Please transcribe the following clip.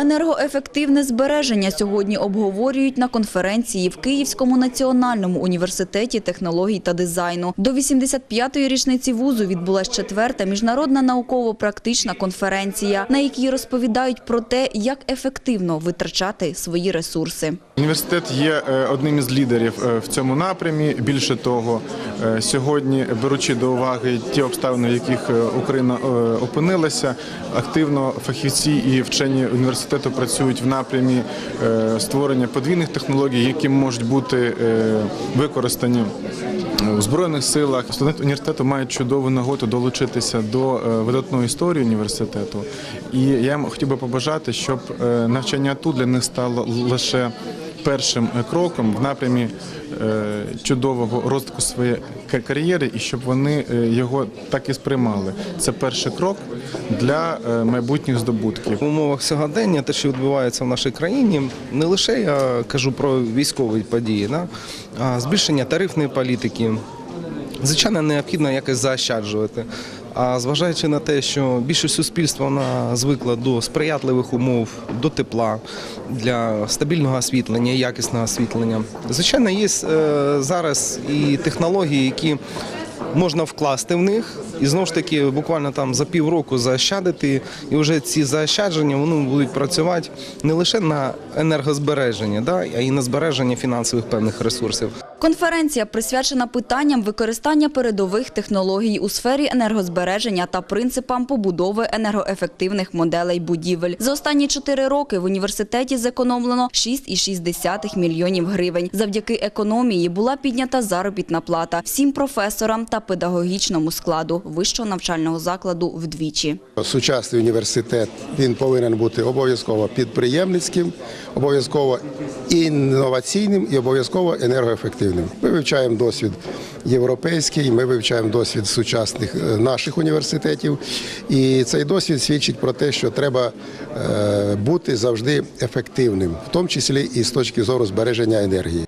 Енергоефективне збереження сьогодні обговорюють на конференції в Київському національному університеті технологій та дизайну. До 85-ї річниці вузу відбулась четверта міжнародна науково-практична конференція, на якій розповідають про те, як ефективно витрачати свої ресурси. Університет є е, одним із лідерів е, в цьому напрямі. Більше того, е, сьогодні, беручи до уваги ті обставини, в яких Україна опинилася, активно фахівці і вчені університету працюють в напрямі е, створення подвійних технологій, які можуть бути е, використані у збройних силах. Студенти університету мають чудову нагоду долучитися до е, видатної історії університету. І я хотів би побажати, щоб навчання тут для них стало лише першим е, кроком в напрямі е, чудового розвитку своєї кар'єри, і щоб вони е, його так і сприймали. Це перший крок для майбутніх здобутків. В умовах сьогодення, те, що відбувається в нашій країні, не лише я кажу про військові події, а збільшення тарифної політики. Звичайно, необхідно якось заощаджувати. А зважаючи на те, що більшість суспільства вона звикла до сприятливих умов, до тепла для стабільного освітлення, якісного освітлення. Звичайно, є е, зараз і технології, які можна вкласти в них, і знову ж таки, буквально там за півроку заощадити, і вже ці заощадження вони будуть працювати не лише на енергозбереження, да, а й на збереження фінансових певних ресурсів. Конференція присвячена питанням використання передових технологій у сфері енергозбереження та принципам побудови енергоефективних моделей будівель. За останні чотири роки в університеті зекономлено 6,6 мільйонів гривень. Завдяки економії була піднята заробітна плата всім професорам та педагогічному складу вищого навчального закладу вдвічі. Сучасний університет він повинен бути обов'язково підприємницьким, обов'язково інноваційним і обов'язково енергоефективним. Ми вивчаємо досвід європейський, ми вивчаємо досвід сучасних е, наших університетів, і цей досвід свідчить про те, що треба е, бути завжди ефективним, в тому числі і з точки зору збереження енергії.